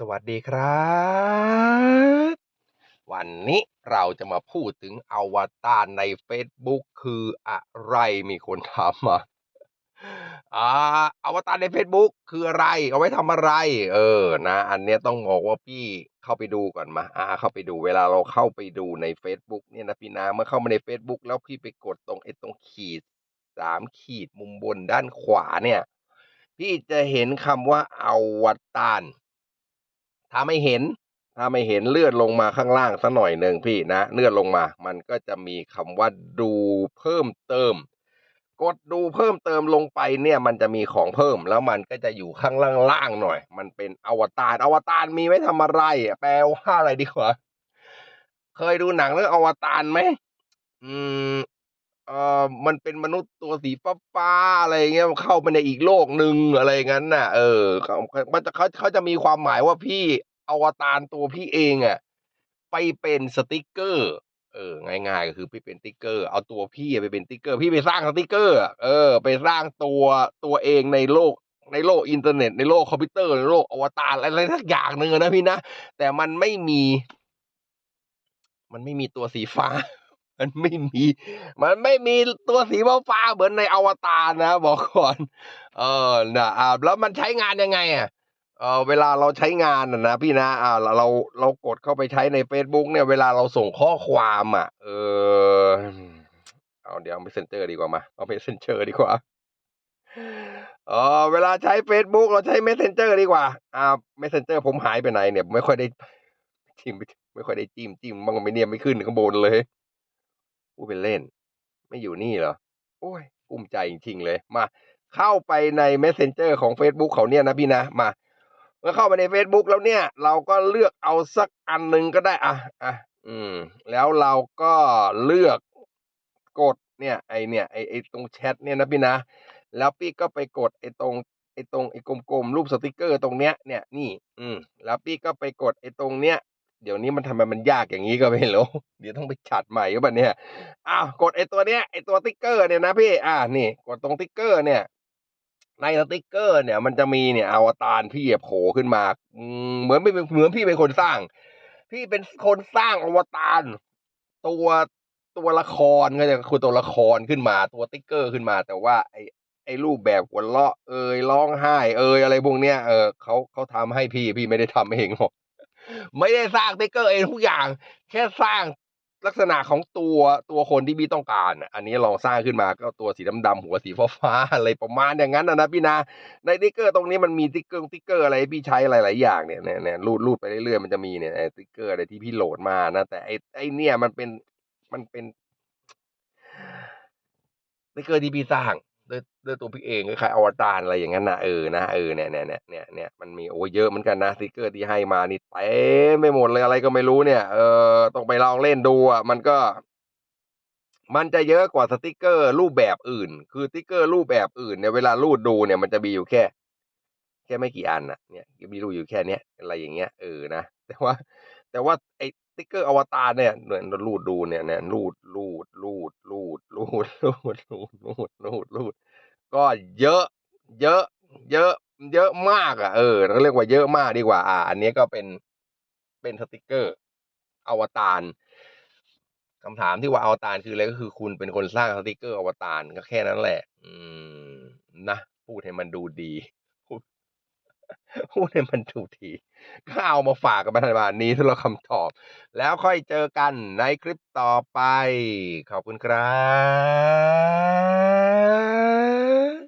สวัสดีครับ วันนี้เราจะมาพูดถึงอวตารใน Facebook คืออะไรมีคนถามมาอ่าอวตารใน Facebook คืออะไร เอาไว้ทำอะไร เออนะ อันเนี้ยต้องบอกว่าพี่เข้าไปดูก่อนมา อ่า เข้าไปดูเวลาเราเข้าไปดูใน Facebook เนี่ยนะพี่นะเมื่อเข้ามาใน Facebook แล้วพี่ไปกดตรงไอ้ตรงขีดสามขีดมุมบนด้านขวาเนี่ย พี่จะเห็นคำว่าอวตาร ถ้าไม่เห็น ถ้าไม่เห็นเลื่อนลงมาข้างล่างสักหน่อยหนึ่งพี่นะเลื่อนลงมา มันก็จะมีคำว่าดูเพิ่มเติม กดดูเพิ่มเติมลงไปเนี่ย มันจะมีของเพิ่ม แล้วมันก็จะอยู่ข้างล่างๆหน่อย มันเป็นอวตารอวตารมีไว้ทำอะไรแปลว่าอะไรดีกว่า เคยดูหนังเรื่องอวตารไหมอืม เอ่อมันเป็นมนุษย์ตัวสีฟ้าๆอะไรเงี้ยเข้าไปในอีกโลกหนึ่งอะไรงั้นน่ะ เออเขามันจะเขาเขาจะมีความหมายว่าพี่อวตารตัวพี่เองอะไปเป็นสติกเกอร์ เออ ง่ายๆก็คือพี่เป็นสติ๊กเกอร์ เอาตัวพี่ไปเป็นสติ๊กเกอร์ พี่ไปสร้างสติกเกอร์เออ ไปสร้างตัวตัวเองในโลกในโลกอินเทอร์เน็ตในโลกคอมพิวเตอร์ในโลกอวตารอะไรสักอย่างหนึ่งนะพี่นะแต่มันไม่มี มันไม่มีตัวสีฟ้า มันไม่มี มันไม่มีตัวสีฟ้าเหมือนในอวตารนะ บอกก่อน เออนะอ่าแล้วมันใช้งานยังไงอะเออเวลาเราใช้งานนะพี่นะอ่าเราเราเรากดเข้าไปใช้ใน Facebook เนี่ยเวลาเราส่งข้อความอะ เออเอาเดี๋ยว Messenger ดีกว่ามาเอา Messenger ดีกว่าเออเวลาใช้ Facebook เราใช้ Messenger ดีกว่า อ่า Messenger ผมหายไปไหนเนี่ย ไม่ค่อยได้จิ้มไม่ค่อยได้จิ้มจิ้มบ้างไหมเนี่ยไม่ขึ้นข้างบนเลย พูดเป็นเล่น ไม่อยู่นี่เหรอ โอ้ยกุ้มใจจริงๆเลย มา เข้าไปใน Messenger ของ Facebook เขาเนี่ยนะพี่นะ มา เมื่อเข้าไปใน Facebook แล้วเนี่ย เราก็เลือกเอาสักอันหนึ่งก็ได้ อะ อะ อืม แล้วเราก็เลือกกดเนี่ยไอเนี่ยไอไอตรงแชทเนี่ยนะพี่นะ แล้วพี่ก็ไปกดไอตรงไอตรงไอกลมๆรูปสติกเกอร์ตรงเนี้ยเนี่ยนี่ อืมแล้วพี่ก็ไปกดไอตรงเนี้ย เดี๋ยวนี้มันทำไมมันยากอย่างนี้ก็ไม่รู้เดี๋ยวต้องไปฉัดใหม่ก็แบบเนี้ยอ้าวกดไอตัวเนี้ยไอตัวติ๊กเกอร์เนี่ยนะพี่อ่านี่ กดตรงติ๊กเกอร์เนี่ย ในสติ๊กเกอร์เนี่ย มันจะมีเนี่ยอวตารพี่โผล่ขึ้นมาเหมือนไม่เหมือนพี่เป็นคนสร้าง พี่เป็นคนสร้างอวตารตัวตัวละครก็จะคือตัวละครขึ้นมาตัวติ๊กเกอร์ขึ้นมา แต่ว่าไอไอรูปแบบหัวเราะเอยร้องไห้ เอยอะไรพวกเนี้ยเออเขาเขาทำให้พี่พี่ไม่ได้ทำเองหรอก ไม่ได้สร้างติ๊กเกอร์เองทุกอย่าง แค่สร้างลักษณะของตัวตัวคนที่พี่ต้องการ อันนี้ลองสร้างขึ้นมาก็ตัวสีดำๆหัวสีฟ้าๆอะไรประมาณอย่างนั้นนะนะพี่นะในติ๊กเกอร์ตรงนี้มันมีติ๊กเกอร์ติ๊กเกอร์อะไรพี่ใช้หลายๆอย่างเนี่ยเนี่ยเนี่ยรูดรูดไปเรื่อยๆมันจะมีเนี่ยติ๊กเกอร์อะไรที่พี่โหลดมานะแต่ไอ้ไอ้เนี่ยมันเป็นมันเป็นติ๊กเกอร์ที่พี่สร้าง ด้วยด้วยตัวพี่เองคล้ายๆอวตารอะไรอย่างนั้นนะเออนะเออเนี่ยเนี่ยเนี่ยเนี่ยเนี่ยมันมีโอ้เยอะเหมือนกันนะสติกเกอร์ที่ให้มานี่เต็มไปหมดเลยอะไรก็ไม่รู้เนี่ยเออต้องไปลองเล่นดูอะมันก็ มันจะเยอะกว่าสติกเกอร์รูปแบบอื่น คือสติกเกอร์รูปแบบอื่นเนี่ยเวลารูดดูเนี่ยมันจะมีอยู่แค่ แค่ไม่กี่อันน่ะเนี่ยมีรูอยู่แค่เนี้ยอะไรอย่างเงี้ยเออนะแต่ว่า แต่ว่าไอ ติ๊กเกอร์อวตารเนี่ยเนี่ยรูดดูเนี่ยเนี่ยรูดรูดรูดรูดรูดรูดรูดรูดรูดรูดก็เยอะ เยอะ เยอะ เยอะมากอะเออเราเรียกว่าเยอะมากดีกว่า อ่า อันนี้ก็เป็นเป็นสติ๊กเกอร์ อวตารคำถามที่ว่าอวตารคืออะไรก็คือคุณเป็นคนสร้างสติ๊กเกอร์อวตารก็แค่นั้นแหละ อืมนะพูดให้มันดูดี พูดให้มันถูกทีก็เอามาฝากกับรัฐบานี้สำหรับคำตอบ แล้วค่อยเจอกันในคลิปต่อไป ขอบคุณครับ